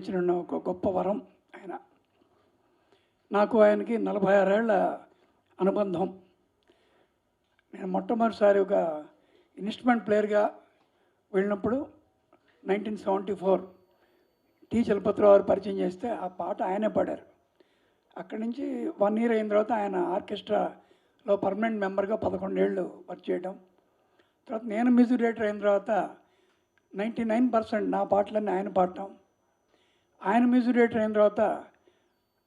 ఇచ్చిన ఒక గొప్ప వరం ఆయన. నాకు ఆయనకి నలభై ఆరేళ్ళ అనుబంధం. నేను మొట్టమొదటిసారి ఒక ఇన్స్ట్రుమెంట్ ప్లేయర్గా వెళ్ళినప్పుడు nineteen seventy four T Chalapathi Rao గారు పరిచయం చేస్తే ఆ పాట ఆయనే పాడారు. అక్కడి నుంచి వన్ ఇయర్ అయిన తర్వాత ఆయన ఆర్కెస్ట్రాలో పర్మనెంట్ మెంబర్గా పదకొండేళ్ళు వర్క్ చేయడం. తర్వాత నేను మ్యూజిక్ డైరెక్టర్ అయిన తర్వాత నైంటీ నైన్ పర్సెంట్ నా పాటలన్నీ ఆయన పాడటం. ఆయన మ్యూజిక్ డైరెక్టర్ అయిన తర్వాత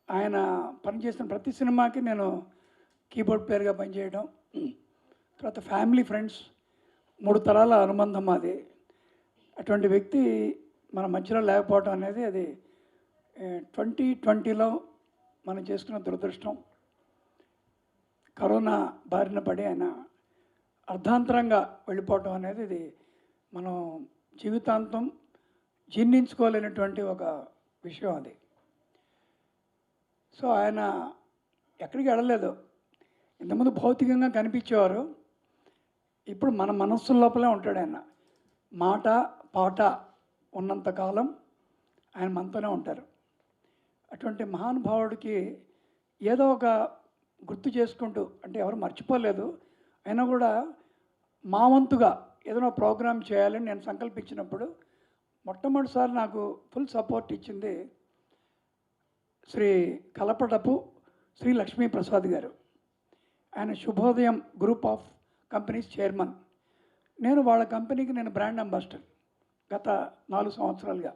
ఆయన పనిచేసిన ప్రతి సినిమాకి నేను కీబోర్డ్ ప్లేయర్గా పనిచేయడం. తర్వాత ఫ్యామిలీ ఫ్రెండ్స్ మూడు తరాల అనుబంధం అది. అటువంటి వ్యక్తి మన మధ్యలో లేకపోవడం అనేది అది ట్వంటీ ట్వంటీలో మనం చేసుకున్న దురదృష్టం. కరోనా బారిన పడి ఆయన అర్ధాంతరంగా వెళ్ళిపోవటం అనేది ఇది మనం జీవితాంతం జీర్ణించుకోలేనటువంటి ఒక విషయం అది. సో ఆయన ఎక్కడికి వెళ్ళలేదు. ఇంతకుముందు భౌతికంగా కనిపించేవారు. ఇప్పుడు మన మనస్సు లోపలే ఉంటాడు ఆయన. మాట పాట ఉన్నంతకాలం ఆయన మనతోనే ఉంటారు. అటువంటి మహానుభావుడికి ఏదో ఒక గుర్తు చేసుకుంటూ అంటే ఎవరు మర్చిపోలేదు. అయినా కూడా మా వంతుగా ఏదైనా ప్రోగ్రామ్ చేయాలని నేను సంకల్పించినప్పుడు మొట్టమొదటిసారి నాకు ఫుల్ సపోర్ట్ ఇచ్చింది శ్రీ కలపటపు శ్రీ లక్ష్మీ ప్రసాద్ గారు. ఆయన శుభోదయం గ్రూప్ ఆఫ్ కంపెనీస్ చైర్మన్. నేను వాళ్ళ కంపెనీకి నేను బ్రాండ్ అంబాసిడర్ గత నాలుగు సంవత్సరాలుగా.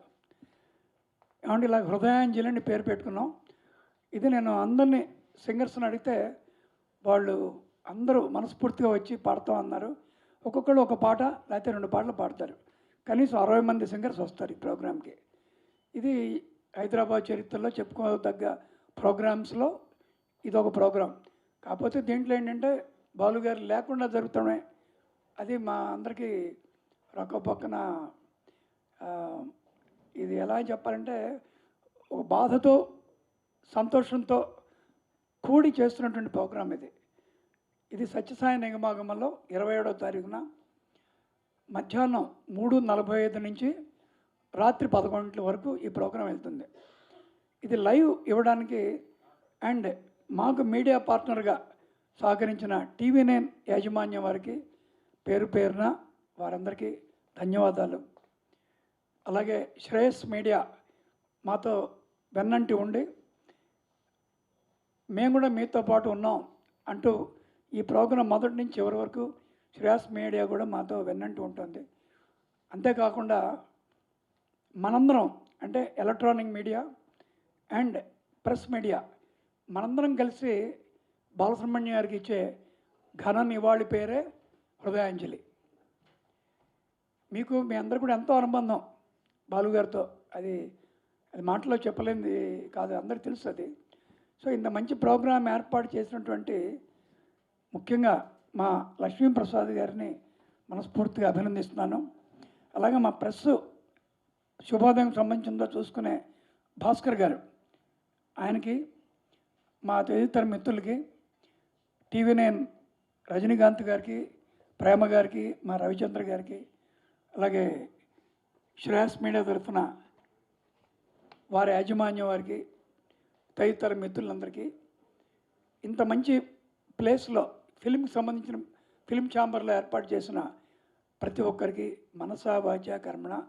ఏమంటే ఇలా హృదయాంజలిని పేరు పెట్టుకున్నాం. ఇది నేను అందరినీ సింగర్స్ని అడిగితే వాళ్ళు అందరూ మనస్ఫూర్తిగా వచ్చి పాడుతాం అన్నారు ఒక్కొక్కళ్ళు ఒక పాట లేకపోతే రెండు పాటలు పాడతారు. కనీసం అరవై మంది సింగర్స్ వస్తారు ఈ ప్రోగ్రామ్కి. ఇది హైదరాబాద్ చరిత్రలో చెప్పుకోదగ్గ ప్రోగ్రామ్స్లో ఇది ఒక ప్రోగ్రామ్. కాకపోతే దీంట్లో ఏంటంటే బాలుగారు లేకుండా జరుగుతున్నాయి అది మా అందరికీ ఒక పక్కన ఇది ఎలా చెప్పాలంటే ఒక బాధతో సంతోషంతో కూడి చేస్తున్నటువంటి ప్రోగ్రాం ఇది. ఇది సత్యసాయి నిగమాగమంలో ఇరవై ఏడవ తారీఖున మధ్యాహ్నం మూడు నలభై ఐదు నుంచి రాత్రి పదకొండు వరకు ఈ ప్రోగ్రాం వెళ్తుంది. ఇది లైవ్ ఇవ్వడానికి అండ్ మాకు మీడియా పార్ట్నర్గా సహకరించిన టీవీ నైన్ యాజమాన్యం వారికి పేరు పేరున వారందరికీ ధన్యవాదాలు. అలాగే శ్రేయస్ మీడియా మాతో వెన్నంటి ఉండి మేము కూడా మీతో పాటు ఉన్నాం అంటూ ఈ ప్రోగ్రాం మొదటి నుంచి చివరి వరకు శ్రేయస్ మీడియా కూడా మాతో వెన్నంటి ఉంటుంది. అంతేకాకుండా మనందరం అంటే electronic media and press media మనందరం కలిసి బాలసుబ్రహ్మణ్యం గారికి ఇచ్చే ఘన నివాళి పేరే హృదయాంజలి. మీకు మీ అందరు కూడా ఎంతో అనుబంధం బాలుగారితో అది అది మాటలో చెప్పలేనిది కాదు అందరికి తెలుసు అది. సో ఇంత మంచి ప్రోగ్రాం ఏర్పాటు చేసినటువంటి ముఖ్యంగా మా లక్ష్మీప్రసాద్ గారిని మనస్ఫూర్తిగా అభినందిస్తున్నాను. అలాగే మా ప్రెస్ శుభోదయం సంబంధించిందో చూసుకునే భాస్కర్ గారు. ఆయనకి మా తదితర మిత్రులకి టీవీ నైన్ రజనీకాంత్ గారికి ప్రేమ గారికి మా రవిచంద్ర గారికి అలాగే శ్రేయస్ మీడియా తరఫున వారి యాజమాన్యం వారికి తదితర మిత్రులందరికీ ఇంత మంచి ప్లేస్లో ఫిల్మ్కి సంబంధించిన ఫిల్మ్ ఛాంబర్లో ఏర్పాటు చేసిన ప్రతి ఒక్కరికి మనసా వాచ కర్మణ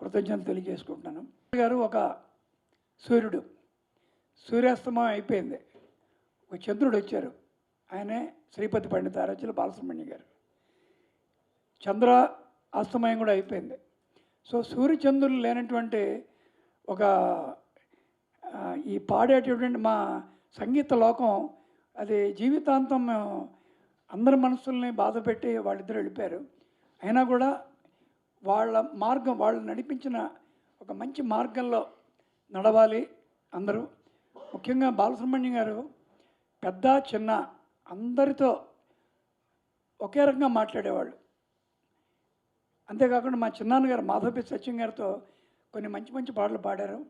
కృతజ్ఞతలు తెలియజేసుకుంటున్నాను. గారు ఒక సూర్యుడు. సూర్యాస్తమయం అయిపోయింది. ఒక చంద్రుడు వచ్చారు. ఆయనే శ్రీపతి పండిత ఆరాధ్యులు బాలసుబ్రహ్మణ్య గారు. చంద్ర అస్తమయం కూడా అయిపోయింది. సో సూర్యచంద్రులు లేనటువంటి ఒక ఈ పాడేటటువంటి మా సంగీత లోకం అది జీవితాంతం మేము అందరి మనసుల్ని బాధ పెట్టి వాళ్ళిద్దరు వెళ్ళిపోయారు. అయినా కూడా వాళ్ళ మార్గం వాళ్ళు నడిపించిన ఒక మంచి మార్గంలో నడవాలి అందరూ. ముఖ్యంగా బాలసుబ్రహ్మణ్యం గారు పెద్ద చిన్న అందరితో ఒకే రకంగా మాట్లాడేవాళ్ళు. అంతేకాకుండా మా చిన్నాన్నగారు మాధవపేట సత్యం గారితో కొన్ని మంచి మంచి పాటలు పాడారు.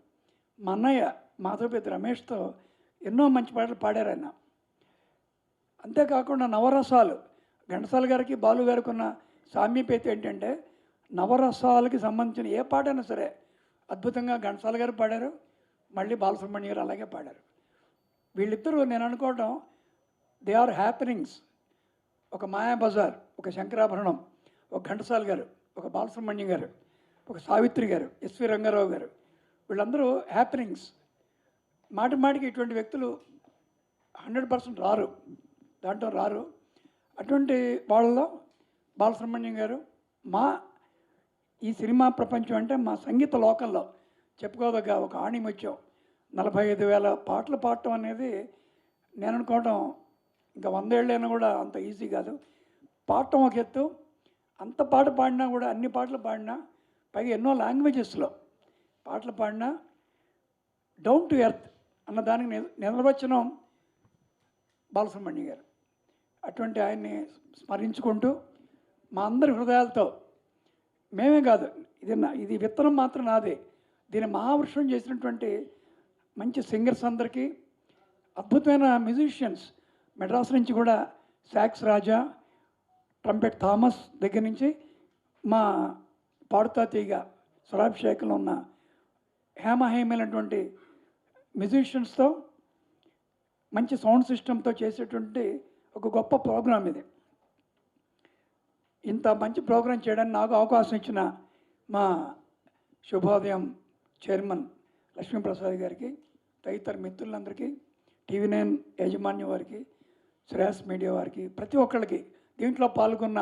మా అన్నయ్య మాధవపేట రమేష్తో ఎన్నో మంచి పాటలు పాడారు ఆయన. అంతేకాకుండా నవరసాలు. ఘంటసాల గారికి బాలు గారికి ఉన్న సామీప్యత ఏంటంటే నవరసాలకి సంబంధించిన ఏ పాటైనా సరే అద్భుతంగా ఘంటసాల గారు పాడారు. మళ్ళీ బాలసుబ్రహ్మణ్యం గారు అలాగే పాడారు. వీళ్ళిద్దరూ నేను అనుకోవటం దే ఆర్ హ్యాపెనింగ్స్. ఒక మాయా బజార్ ఒక శంకరాభరణం ఒక ఘంటసాల గారు ఒక బాలసుబ్రహ్మణ్యం గారు ఒక సావిత్రి గారు ఎస్వి రంగారావు గారు. వీళ్ళందరూ హ్యాపెనింగ్స్. మాటి మాటికి ఇటువంటి వ్యక్తులు హండ్రెడ్ పర్సెంట్ రారు. దాంట్లో రారు. అటువంటి వాళ్ళలో బాలసుబ్రహ్మణ్యం గారు మా ఈ సినిమా ప్రపంచం అంటే మా సంగీత లోకంలో చెప్పుకోదగ్గ ఒక ఆణిముత్యం. నలభై ఐదు వేల పాటలు పాడటం అనేది నేను అనుకోవటం ఇంకా వందేళ్ళైనా కూడా అంత ఈజీ కాదు. పాడటం ఒక ఎత్తు. అంత పాట పాడినా కూడా అన్ని పాటలు పాడినా పైగా ఎన్నో లాంగ్వేజెస్లో పాటలు పాడినా డౌన్ టు ఎర్త్ అన్న దానికి నిర్వచనం బాలసుబ్రహ్మణ్యం గారు. అటువంటి ఆయన్ని స్మరించుకుంటూ మా అందరి హృదయాలతో మేమే కాదు ఇది నా ఇది విత్తనం మాత్రం నాదే దీన్ని మహావృషం చేసినటువంటి మంచి సింగర్స్ అందరికీ అద్భుతమైన మ్యూజిషియన్స్ మెడ్రాస్ నుంచి కూడా శాక్స్ రాజా ట్రంపెట్ థామస్ దగ్గర నుంచి మా పాడుతా తీగ స్వరాభిషేకంలో ఉన్న హేమహేమైనటువంటి మ్యూజిషియన్స్తో మంచి సౌండ్ సిస్టంతో చేసేటువంటి ఒక గొప్ప ప్రోగ్రాం ఇది. ఇంత మంచి ప్రోగ్రాం చేయడానికి నాకు అవకాశం ఇచ్చిన మా శుభోదయం చైర్మన్ లక్ష్మీప్రసాద్ గారికి తదితర మిత్రులందరికీ టీవీ నైన్ యాజమాన్యం వారికి శ్రేయస్ మీడియా వారికి ప్రతి ఒక్కళ్ళకి దీంట్లో పాల్గొన్న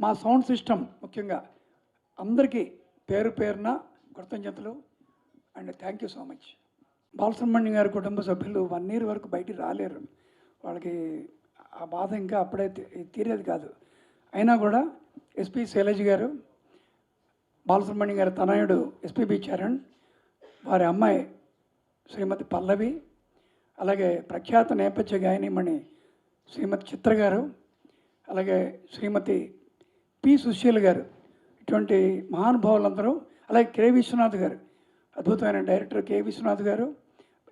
మా సౌండ్ సిస్టమ్ ముఖ్యంగా అందరికీ పేరు పేరున కృతజ్ఞతలు and thank you so much. Balasubrahmanyam గారి కుటుంబ సభ్యులు వన్ ఇయర్ వరకు బయటికి రాలేరు. వాళ్ళకి ఆ బాధ ఇంకా అప్పుడే తీరేది కాదు. అయినా కూడా ఎస్పి శైలజ్ గారు బాలసుబ్రహ్మణ్యం గారి తనయుడు ఎస్పీబి చరణ్ వారి అమ్మాయి శ్రీమతి పల్లవి అలాగే ప్రఖ్యాత నేపథ్య గాయనిమణి శ్రీమతి చిత్ర గారు అలాగే శ్రీమతి పి సుశీల్ గారు ఇటువంటి మహానుభావులందరూ అలాగే కె విశ్వనాథ్ గారు అద్భుతమైన డైరెక్టర్ కె విశ్వనాథ్ గారు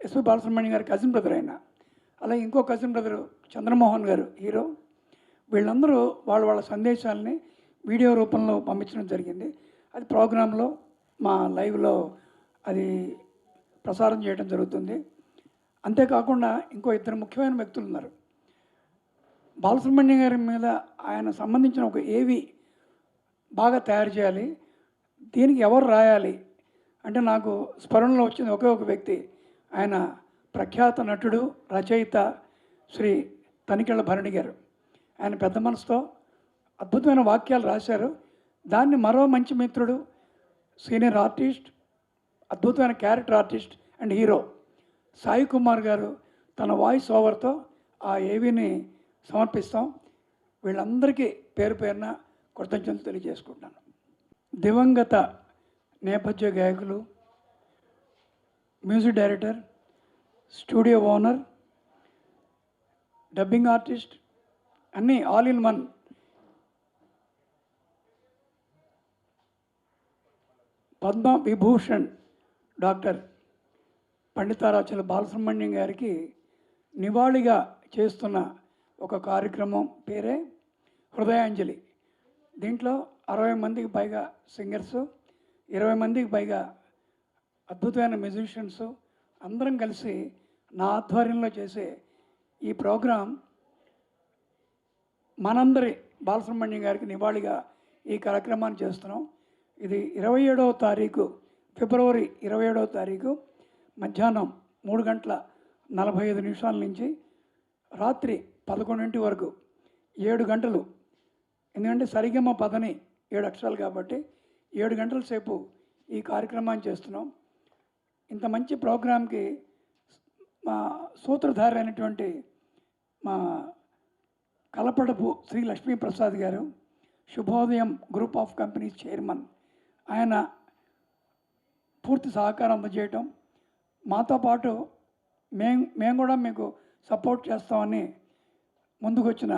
ఎస్పి బాలసుబ్రహ్మణ్యం గారి కజిన్ బ్రదర్ అయినా అలాగే ఇంకో కజిన్ బ్రదరు చంద్రమోహన్ గారు హీరో వీళ్ళందరూ వాళ్ళ వాళ్ళ సందేశాలని వీడియో రూపంలో పంపించడం జరిగింది. అది ప్రోగ్రాంలో మా లైవ్లో అది ప్రసారం చేయడం జరుగుతుంది. అంతేకాకుండా ఇంకో ఇద్దరు ముఖ్యమైన వ్యక్తులు ఉన్నారు. బాలసుబ్రహ్మణ్యం గారి మీద ఆయన సంబంధించిన ఒక ఏవి బాగా తయారు చేయాలి. దీనికి ఎవరు రాయాలి? అంటే నాకు స్మరణలో వచ్చింది ఒకే ఒక వ్యక్తి. ఆయన ప్రఖ్యాత నటుడు రచయిత శ్రీ తనికెళ్ళ భరణి గారు. ఆయన పెద్ద మనసుతో అద్భుతమైన వాక్యాలు రాశారు. దాన్ని మరో మంచి మిత్రుడు సీనియర్ ఆర్టిస్ట్ అద్భుతమైన character artist and hero Sai Kumar గారు తన వాయిస్ ఓవర్తో ఆ ఏవిని సమర్పిస్తాం. వీళ్ళందరికీ పేరు పేరున కృతజ్ఞతలు తెలియజేసుకుంటాను. దివంగత నేపథ్య గాయకులు music director studio owner dubbing artist అన్నీ all in one. Padma Vibhushan doctor Panditaradhyula Balasubrahmanyam గారికి నివాళిగా చేస్తున్న ఒక కార్యక్రమం పేరే హృదయాంజలి. దీంట్లో అరవై మందికి పైగా సింగర్సు ఇరవై మందికి పైగా అద్భుతమైన మ్యూజిషియన్స్ అందరం కలిసి నా ఆధ్వర్యంలో చేసే ఈ ప్రోగ్రాం మనందరి బాలసుబ్రహ్మణ్యం గారికి నివాళిగా ఈ కార్యక్రమాన్ని చేస్తున్నాం. ఇది ఇరవై ఏడవ తారీఖు ఫిబ్రవరి ఇరవై ఏడవ తారీఖు మధ్యాహ్నం మూడు గంటల నలభై ఐదు నిమిషాల నుంచి రాత్రి పదకొండింటి వరకు ఏడు గంటలు. ఎందుకంటే సరిగమ్మ పదని ఏడు అక్షరాలు కాబట్టి ఏడు గంటల సేపు ఈ కార్యక్రమాన్ని చేస్తున్నాం. ఇంత మంచి ప్రోగ్రాంకి మా సూత్రధారి అయినటువంటి మా కలపడపు శ్రీ లక్ష్మీప్రసాద్ గారు శుభోదయం గ్రూప్ ఆఫ్ కంపెనీస్ చైర్మన్ ఆయన పూర్తి సహకారం అందజేయటం. మాతో పాటు మేము మేము కూడా మీకు సపోర్ట్ చేస్తామని ముందుకొచ్చిన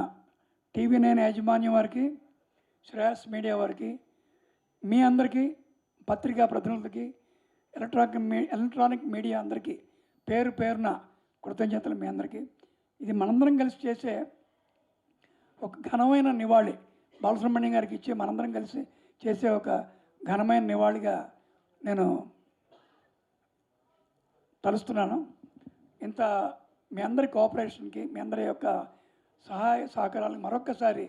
టీవీ నైన్ యాజమాన్యం వారికి శ్రేయస్ మీడియా వారికి మీ అందరికీ పత్రికా ప్రతినిధులకి ఎలక్ట్రానిక్ మీ ఎలక్ట్రానిక్ మీడియా అందరికీ పేరు పేరున కృతజ్ఞతలు మీ అందరికీ. ఇది మనందరం కలిసి చేసే ఒక ఘనమైన నివాళి. బాలసుబ్రహ్మణ్యం గారికి ఇచ్చే మనందరం కలిసి చేసే ఒక ఘనమైన నివాళిగా నేను తలుస్తున్నాను. ఇంత మీ అందరి కోఆపరేషన్కి మీ అందరి యొక్క సహాయ సహకారాలకు మరొక్కసారి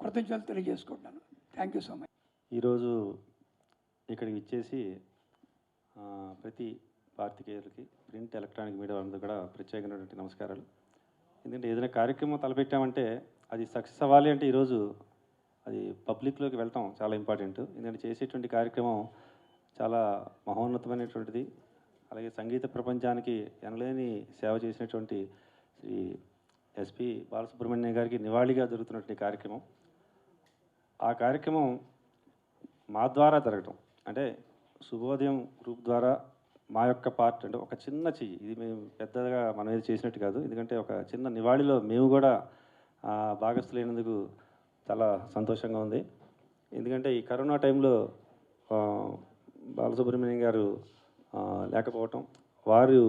కృతజ్ఞతలు తెలియజేసుకుంటున్నాను. Thank you so much. ఈరోజు ఇక్కడికి ఇచ్చేసి ప్రతి పార్తికేయులకి ప్రింట్ ఎలక్ట్రానిక్ మీడియా వాళ్ళందరూ కూడా ప్రత్యేకమైనటువంటి నమస్కారాలు. ఎందుకంటే ఏదైనా కార్యక్రమం తలపెట్టామంటే అది సక్సెస్ అవ్వాలి అంటే ఈరోజు అది పబ్లిక్లోకి వెళ్ళటం చాలా ఇంపార్టెంట్. ఎందుకంటే చేసేటువంటి కార్యక్రమం చాలా మహోన్నతమైనటువంటిది. అలాగే సంగీత ప్రపంచానికి ఎనలేని సేవ చేసినటువంటి శ్రీ ఎస్పి బాలసుబ్రహ్మణ్యం గారికి నివాళిగా జరుగుతున్నటువంటి కార్యక్రమం. ఆ కార్యక్రమం మా ద్వారా జరగటం. అంటే శుభోదయం గ్రూప్ ద్వారా మా యొక్క పార్ట్ అంటే ఒక చిన్న చెయ్యి. ఇది మేము పెద్దగా మనం ఏది చేసినట్టు కాదు. ఎందుకంటే ఒక చిన్న నివాళిలో మేము కూడా భాగస్థులైనందుకు చాలా సంతోషంగా ఉంది. ఎందుకంటే ఈ కరోనా టైంలో బాలసుబ్రహ్మణ్యం గారు లేకపోవటం వారు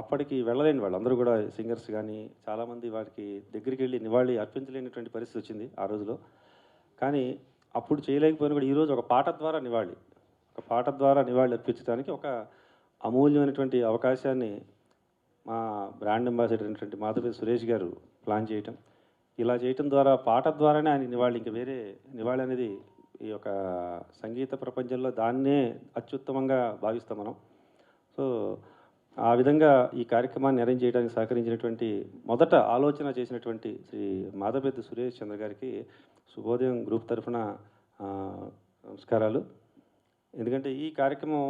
అప్పటికి వెళ్ళలేని వాళ్ళు. అందరూ కూడా సింగర్స్ కానీ చాలామంది వారికి దగ్గరికి వెళ్ళి నివాళి అర్పించలేనటువంటి పరిస్థితి వచ్చింది ఆ రోజులో. కానీ అప్పుడు చేయలేకపోయినా కూడా ఈరోజు ఒక పాట ద్వారా నివాళి ఒక పాట ద్వారా నివాళి అర్పించడానికి ఒక అమూల్యమైనటువంటి అవకాశాన్ని మా బ్రాండ్ అంబాసిడర్ అయినటువంటి మాధవి సురేష్ గారు ప్లాన్ చేయటం. ఇలా చేయటం ద్వారా పాట ద్వారానే ఆయన నివాళి ఇంకా వేరే నివాళి అనేది ఈ యొక్క సంగీత ప్రపంచంలో దాన్నే అత్యుత్తమంగా భావిస్తాం మనం. సో ఆ విధంగా ఈ కార్యక్రమాన్ని అరేంజ్ చేయడానికి సహకరించినటువంటి మొదట ఆలోచన చేసినటువంటి శ్రీ మాధపెద్ది సురేష్ చంద్ర గారికి శుభోదయం గ్రూప్ తరఫున నమస్కారాలు. ఎందుకంటే ఈ కార్యక్రమం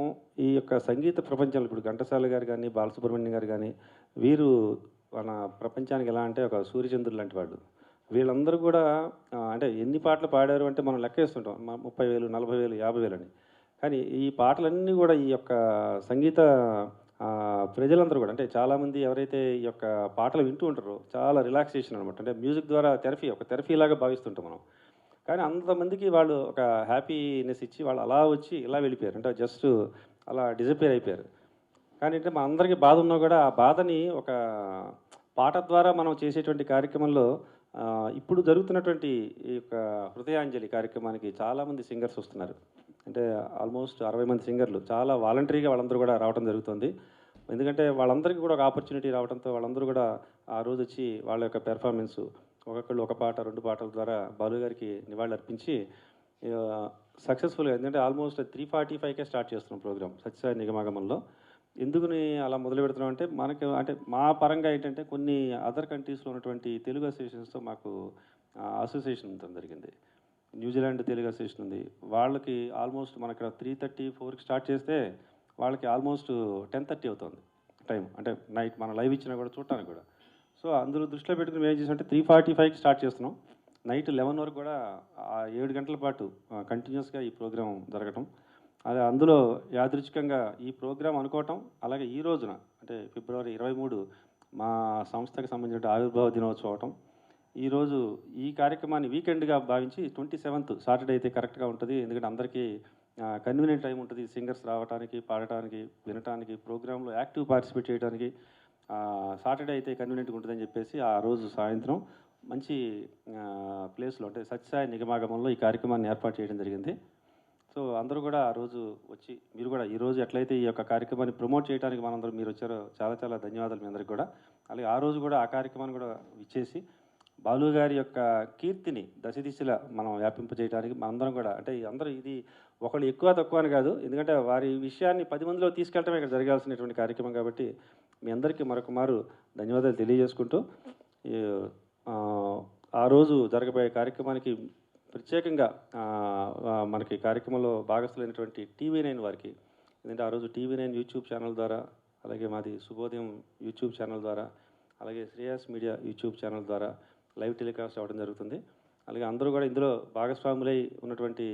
ఈ యొక్క సంగీత ప్రపంచంలో ఇప్పుడు ఘంటసాల గారు కానీ బాలసుబ్రహ్మణ్యం గారు కానీ వీరు మన ప్రపంచానికి ఎలా అంటే ఒక సూర్యచంద్రుడు లాంటి వాడు. వీళ్ళందరూ కూడా అంటే ఎన్ని పాటలు పాడారు అంటే మనం లెక్క వేస్తుంటాం. ముప్పై వేలు నలభై వేలు యాభై వేలు అని. కానీ ఈ పాటలన్నీ కూడా ఈ యొక్క సంగీత ప్రజలందరూ కూడా అంటే చాలామంది ఎవరైతే ఈ యొక్క పాటలు వింటూ ఉంటారో చాలా రిలాక్సేషన్ అనమాట అంటే మ్యూజిక్ ద్వారా థెరపీ ఒక థెరపీ లాగా భావిస్తుంటాం మనం. కానీ అంతమందికి వాళ్ళు ఒక హ్యాపీనెస్ ఇచ్చి వాళ్ళు అలా వచ్చి ఇలా వెళ్ళిపోయారు. అంటే జస్ట్ అలా డిజపేర్ అయిపోయారు. కానీ అంటే మా అందరికీ బాధ ఉన్నా కూడా ఆ బాధని ఒక పాట ద్వారా మనం చేసేటువంటి కార్యక్రమంలో ఇప్పుడు జరుగుతున్నటువంటి ఈ యొక్క హృదయాంజలి కార్యక్రమానికి చాలామంది సింగర్స్ వస్తున్నారు. అంటే ఆల్మోస్ట్ అరవై మంది సింగర్లు. చాలా వాలంటరీగా వాళ్ళందరూ కూడా రావడం జరుగుతుంది. ఎందుకంటే వాళ్ళందరికీ కూడా ఒక ఆపర్చునిటీ రావడంతో వాళ్ళందరూ కూడా ఆ రోజు వచ్చి వాళ్ళ యొక్క పెర్ఫార్మెన్సు ఒక్కొక్కళ్ళు ఒక పాట రెండు పాటల ద్వారా బాలు గారికి నివాళులు అర్పించి సక్సెస్ఫుల్గా ఎందుకంటే ఆల్మోస్ట్ త్రీ ఫార్టీ ఫైవ్కే స్టార్ట్ చేస్తున్నాం ప్రోగ్రామ్ సత్యసాయి నిగమాగమంలో. ఎందుకుని అలా మొదలు పెడుతున్నాం అంటే మనకి అంటే మా పరంగా ఏంటంటే కొన్ని అదర్ కంట్రీస్లో ఉన్నటువంటి తెలుగు అసోసియేషన్స్తో మాకు అసోసియేషన్ జరిగింది. న్యూజిలాండ్ తెలుగు అసోసియేషన్ ఉంది. వాళ్ళకి ఆల్మోస్ట్ మన ఇక్కడ త్రీ థర్టీ ఫోర్కి స్టార్ట్ చేస్తే వాళ్ళకి ఆల్మోస్ట్ టెన్ థర్టీ అవుతుంది టైం అంటే నైట్ మన లైవ్ ఇచ్చినా కూడా చూడటానికి కూడా. సో అందులో దృష్టిలో పెట్టుకుని మేము ఏం చేసామంటే త్రీ ఫార్టీ ఫైవ్కి స్టార్ట్ చేస్తున్నాం. నైట్ లెవెన్ వరకు కూడా ఆ ఏడు గంటల పాటు కంటిన్యూస్గా ఈ ప్రోగ్రాం జరగటం. అది అందులో యాదృచ్ఛికంగా ఈ ప్రోగ్రాం అనుకోవటం అలాగే ఈ రోజున అంటే ఫిబ్రవరి ఇరవై మూడు మా సంస్థకి సంబంధించిన ఆవిర్భావ దినోత్సవం అవటం. ఈరోజు ఈ కార్యక్రమాన్ని వీకెండ్గా భావించి ట్వంటీ సెవెంత్ సాటర్డే అయితే కరెక్ట్గా ఉంటుంది. ఎందుకంటే అందరికీ కన్వీనియంట్ టైం ఉంటుంది. సింగర్స్ రావడానికి పాడటానికి వినటానికి ప్రోగ్రాంలో యాక్టివ్ పార్టిసిపేట్ చేయడానికి సాటర్డే అయితే కన్వీనియంట్గా ఉంటుందని చెప్పేసి ఆ రోజు సాయంత్రం మంచి ప్లేస్లో అంటే సత్యసాయి నిగమాగమంలో ఈ కార్యక్రమాన్ని ఏర్పాటు చేయడం జరిగింది. సో అందరూ కూడా ఆ రోజు వచ్చి మీరు కూడా ఈ రోజు ఎట్లయితే ఈ యొక్క కార్యక్రమాన్ని ప్రమోట్ చేయడానికి మనందరూ మీరు వచ్చారో చాలా చాలా ధన్యవాదాలు మీ అందరికి కూడా. అలాగే ఆ రోజు కూడా ఆ కార్యక్రమాన్ని కూడా ఇచ్చేసి బాలు గారి యొక్క కీర్తిని దశ దిశలా మనం వ్యాపింపజేయడానికి మనందరం కూడా అంటే అందరూ ఇది ఒకళ్ళు ఎక్కువ తక్కువ అని కాదు ఎందుకంటే వారి విషయాన్ని పది మందిలో తీసుకెళ్ళటమే ఇక్కడ జరగాల్సినటువంటి కార్యక్రమం కాబట్టి మీ అందరికీ మరొక మారు ధన్యవాదాలు తెలియజేసుకుంటూ ఆ, రోజు జరగబోయే కార్యక్రమానికి ప్రత్యేకంగా మనకి కార్యక్రమంలో భాగస్థులైనటువంటి టీవీ నైన్ వారికి ఎందుకంటే ఆ రోజు టీవీ నైన్ యూట్యూబ్ ఛానల్ ద్వారా అలాగే మాది శుభోదయం యూట్యూబ్ ఛానల్ ద్వారా అలాగే శ్రేయాస్ మీడియా యూట్యూబ్ ఛానల్ ద్వారా లైవ్ టెలికాస్ట్ అవ్వడం జరుగుతుంది. అలాగే అందరూ కూడా ఇందులో భాగస్వాములై ఉన్నటువంటి